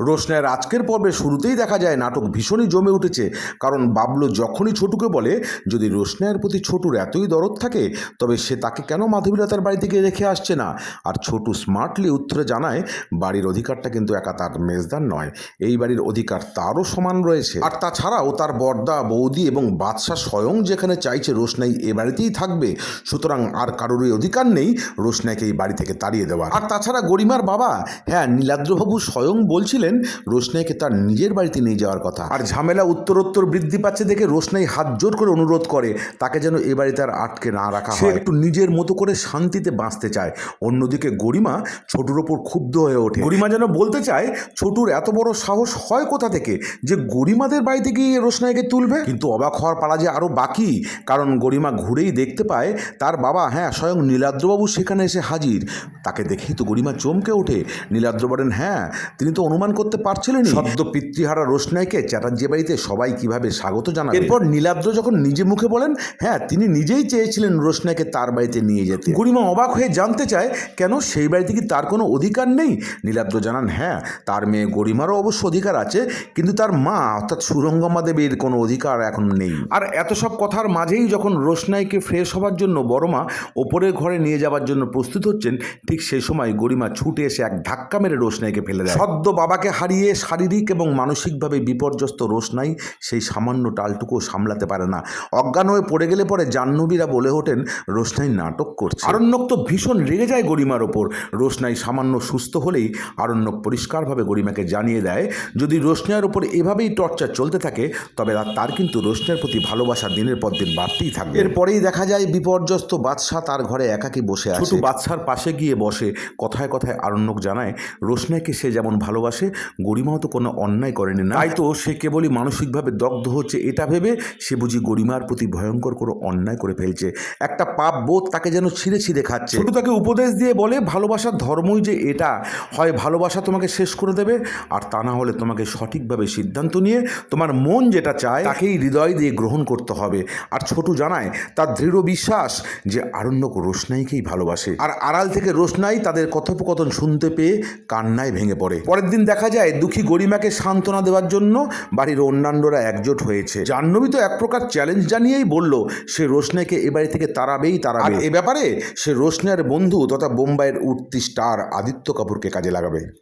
রোশনায়ের আজকের পর্বে শুরুতেই দেখা যায় নাটক ভীষণই জমে উঠেছে। কারণ বাবলু যখনই ছোটুকে বলে, যদি রোশনায়ের প্রতি ছোটুর এতই দরদ থাকে, তবে সে তাকে কেন মাধবীলতার বাড়ি থেকে রেখে আসছে না? আর ছোটু স্মার্টলি উত্তরে জানায়, বাড়ির অধিকারটা কিন্তু একা তার মেজদার নয়, এই বাড়ির অধিকার তারও সমান রয়েছে। আর তাছাড়াও তার বর্দা, বৌদি এবং বাদশাহ স্বয়ং যেখানে চাইছে রোশনাই এ বাড়িতেই থাকবে, সুতরাং আর কারোরই অধিকার নেই রোশনাইকে এই বাড়ি থেকে তাড়িয়ে দেওয়া আর তাছাড়া গরিমার বাবা হ্যাঁ নীলাদ্রবাবু স্বয়ং বলছিলেন রোশনাইকে তার নিজের বাড়িতে নিয়ে যাওয়ার কথা। আর ঝামেলা উত্তরোত্তর বৃদ্ধি পাচ্ছে দেখে রোশনাই হাত জোর করে অনুরোধ করে তাকে যেন এ বাড়িতে আর আটকে না রাখা হয়। একটু নিজের মতো করে শান্তিতে বাঁচতে চায়। অন্যদিকে গরিমা ছোটুর ওপর ক্ষুব্ধ হয়ে ওঠে। গরিমা যেন বলতে চায় ছোটুর এত বড় সাহস হয় কোথা থেকে যে গরিমাদের বাড়িতে গিয়ে রোশনাইকে তুলবে? কিন্তু অবাক হওয়ার পালা যে আরও বাকি কারণ গরিমা ঘুরেই দেখতে পায় তার বাবা হ্যাঁ স্বয়ং নীলাদ্রবাবু সেখানে এসে হাজির। তাকে দেখেই তো গরিমা চমকে ওঠে। নীলাদ্র বলেন হ্যাঁ তিনি তো অনুমান করতে পারছিলেন সদ্য পিতৃহারা রোশনাইকে চ্যাটার্জি বাড়িতে সবাই কীভাবে স্বাগত জানাবে এরপর নীলাদ্র যখন নিজে মুখে বলেন হ্যাঁ তিনি নিজেই চেয়েছিলেন রোশনাইকে তার বাড়িতে নিয়ে যেতে। গরিমা অবাক হয়ে জানতে চায় কেন সেই বাড়িতে কি তার কোনো অধিকার নেই? নীলাদ্র জানান হ্যাঁ তার মেয়ে গরিমারও অবশ্য অধিকার আছে কিন্তু তার মা অর্থাৎ সুরঙ্গমা দেবীর কোনো অধিকার এখন নেই। আর এত সব কথার মাঝেই যখন রোশনাইকে ফ্রেশ হবার জন্য বড়মা ওপরের ঘরে নিয়ে যাওয়ার জন্য প্রস্তুত হচ্ছেন ঠিক সেই সময় গরিমা ছুটে এসে এক ধাক্কা মেরে রোশনাইকে ফেলে দেয়। সদ্য বাবাকে হারিয়ে শারীরিক এবং মানসিকভাবে বিপর্যস্ত রোশনাই সেই সামান্য টালটুকু সামলাতে পারে না। অজ্ঞান হয়ে পড়ে গেলে পরে জাহ্নবীরা বলে ওঠেন রোশনাই নাটক করছে। আরণ্যক তো ভীষণ রেগে যায় গরিমার ওপর। রোশনাই সামান্য সুস্থ হলেই আরণ্যক পরিষ্কারভাবে গরিমাকে জানিয়ে দেয় যদি রোশনাইয়ের ওপর এভাবেই টর্চার চলতে থাকে তবে তার কিন্তু রোশনাইয়ের প্রতি ভালোবাসা দিনের পর দিন বাড়তেই থাকবে। এরপরেই দেখা যায় বিপর্যস্ত বাদশাহ তার ঘরে একাকী বসে আছে। ছোট বাদশার পাশে গিয়ে বসে কথায় কথায় আরণ্যক জানায় রোশনাইকে সে যেমন ভালোবাসে গরিমাও তো কোনো অন্যায় করেনি না। তাই তো সে কেবলই মানসিকভাবে দগ্ধ হচ্ছে এটা ভেবে সে বুঝি গরিমার প্রতি ভয়ঙ্কর কোনো অন্যায় করে ফেলছে। একটা পাপ বোধ তাকে যেন ছিঁড়ে ছিঁড়ে খাচ্ছে। ছোট তাকে উপদেশ দিয়ে বলে ভালোবাসার ধর্মই যে এটা হয় ভালোবাসা তোমাকে শেষ করে দেবে আর তা না হলে তোমাকে সঠিকভাবে সিদ্ধান্ত নিয়ে তোমার মন যেটা চায় তাকেই হৃদয় দিয়ে গ্রহণ করতে হবে। আর ছোট জানায় তার দৃঢ় বিশ্বাস যে আরণ্যক রোশনাইকেই ভালোবাসে। আর আড়াল থেকে রোশনাই তাদের কথোপকথন শুনতে পেয়ে কান্নায় ভেঙে পড়ে। পরের দিন দেখা যায় দুঃখী গরিমাকে সান্ত্বনা দেওয়ার জন্য বাড়ির অন্যান্যরা একজোট হয়েছে। জাহ্নবী তো এক প্রকার চ্যালেঞ্জ জানিয়েই বলল সে রোশনেকে এ বাড়ি থেকে তারাবেই তাড়াবে। এ ব্যাপারে সে রোশনের বন্ধু তথা বোম্বাইয়ের উঠতি স্টার আদিত্য কাপুরকে কাজে লাগাবে।